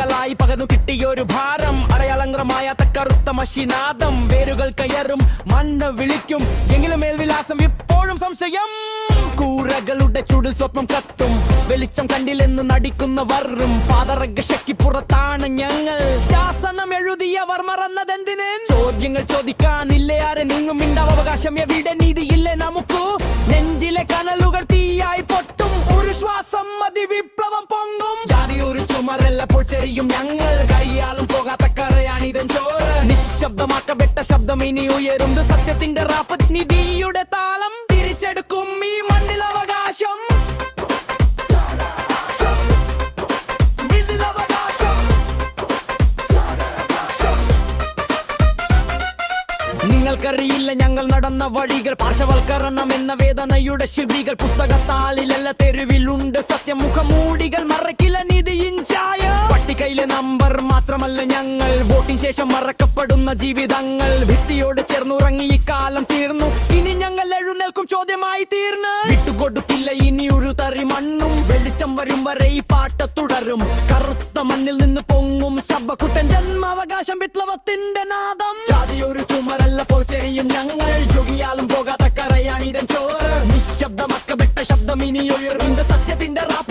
തലമുറകളായി പകർന്നു കിട്ടിയൊരു ഭാരം. അടയാളങ്കരമായ കറുത്ത മഷിനാദം. വേരുകൾ കയറും മണ്ണ് വിളിക്കും. എങ്കിലും മേൽവിലാസം ഇപ്പോഴും സംശയം. കൂറകളുടെ ചൂടിൽ സ്വപ്നം കത്തും. വെളിച്ചം കണ്ടില്ലെന്ന് നടിക്കുന്ന വറും പാതറക ശക്തി പുറത്താണ് ഞങ്ങൾ. ശാസനം എഴുതിയവർ മറന്നതെന്തിന്? ചോദ്യങ്ങൾ ചോദിക്കാനില്ലേ? ആരെ നീങ്ങും? മിണ്ടാവകാശം എവിടെ? നീതിയില്ലേ? നമുക്കു നെഞ്ചിലെ കനലുകൾ തീയായി പൊട്ടും. ചെറിയും ഞങ്ങൾ കയ്യാലും പോകാത്ത കറയാണിതൻ ചോറ്. നിശബ്ദമാക്കപ്പെട്ട ശബ്ദം ഇനി ഉയരുന്നത് സത്യത്തിന്റെ റാപ്പത് നിധിയുടെ താളം. തിരിച്ചെടുക്കും ഈ മണ്ണിൽ അവകാശം. നിങ്ങൾക്കറിയില്ല ഞങ്ങൾ നടന്ന വഴികൾ. പാർശ്വവൽക്കരണം എന്ന വേദനയുടെ ശില്പികൾ. പുസ്തകത്താളിലല്ല തെരുവിലുണ്ട് സത്യമുഖമൂടികൾ മറക്കില്ല നിധിയിൻ ചായ പട്ടികയിലെ നമ്പർ മാത്രമല്ല ഞങ്ങൾ. വോട്ടിന് ശേഷം മറക്കപ്പെടുന്ന ജീവിതങ്ങൾ. ഭിത്തിയോട് ചേർന്നുറങ്ങി ഈ കാലം തീർന്നു. ഇനി ഞങ്ങൾ എഴുന്നേൽക്കും ചോദ്യമായി തീർന്ന്. വിട്ടുകൊടുക്കില്ല ഇനി ഒരു തറി മണ്ണും. വെളിച്ചം വരും വരെ ഈ പാട്ട് തുടരും. കറുത്ത മണ്ണിൽ നിന്ന് പൊങ്ങും ശബ്ദക്കുട്ടൻ ജന്മാവകാശം വിപ്ലവത്തിന്റെ നാദം. ജാതി ഒരു ചുമരല്ല പോച്ചെറിയും ഞങ്ങൾ. യോഗിയാലും പോകാത്ത കരയാണിതൻ ചോറ്. നിശബ്ദമാക്കപ്പെട്ട ശബ്ദം ഇനി ഉയർന്നു സത്യത്തിന്റെ റാപ്പ.